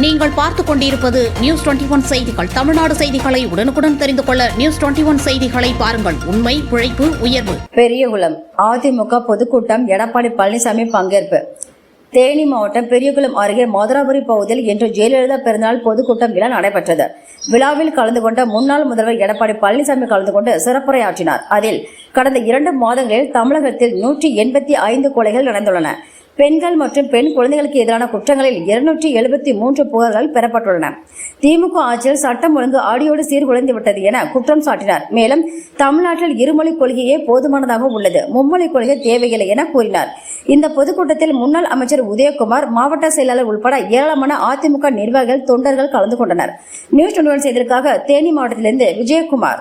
நீங்கள் பார்த்துக் கொண்டிருப்பது நியூஸ் டுவெண்டி ஒன் செய்திகள். தமிழ்நாடு செய்திகளை உடனுக்குடன் தெரிந்து கொள்ள நியூஸ் டுவெண்டி ஒன் செய்திகளை பாருங்கள். உண்மை உழைப்பு உயர்வு. பெரியகுளம். அதிமுக பொதுக்கூட்டம் எடப்பாடி பழனிசாமி பங்கேற்பு. தேனி மாவட்டம் பெரியகுளம் அருகே மதுராபுரி பகுதியில் இன்று ஜெயலலிதா பிறந்தநாள் பொதுக்கூட்டம் விழா நடைபெற்றது. விழாவில் கலந்து கொண்ட முன்னாள் முதல்வர் எடப்பாடி பழனிசாமி கலந்து கொண்டு சிறப்புரையாற்றினார். அதில் கடந்த இரண்டு மாதங்களில் தமிழகத்தில் நூற்றி எண்பத்தி ஐந்து கொலைகள் நடந்துள்ளன. பெண்கள் மற்றும் பெண் குழந்தைகளுக்கு எதிரான குற்றங்களில் இருநூற்றி எழுபத்தி மூன்று புகார்கள் பெறப்பட்டுள்ளன. திமுக ஆட்சியில் சட்டம் ஒழுங்கு ஆடியோடு சீர்குலைந்து விட்டது என குற்றம் சாட்டினார். மேலும் தமிழ்நாட்டில் இருமொழி கொள்கையே போதுமானதாக உள்ளது. மும்மொழி கொள்கை தேவையில்லை என கூறினார். இந்த பொதுக்கூட்டத்தில் முன்னாள் அமைச்சர் உதயகுமார் மாவட்ட செயலாளர் உட்பட ஏராளமான அதிமுக நிர்வாகிகள் தொண்டர்கள் கலந்து கொண்டனர். நியூஸ் டுவெண்டி செய்திற்காக தேனி மாவட்டத்திலிருந்து விஜயகுமார்.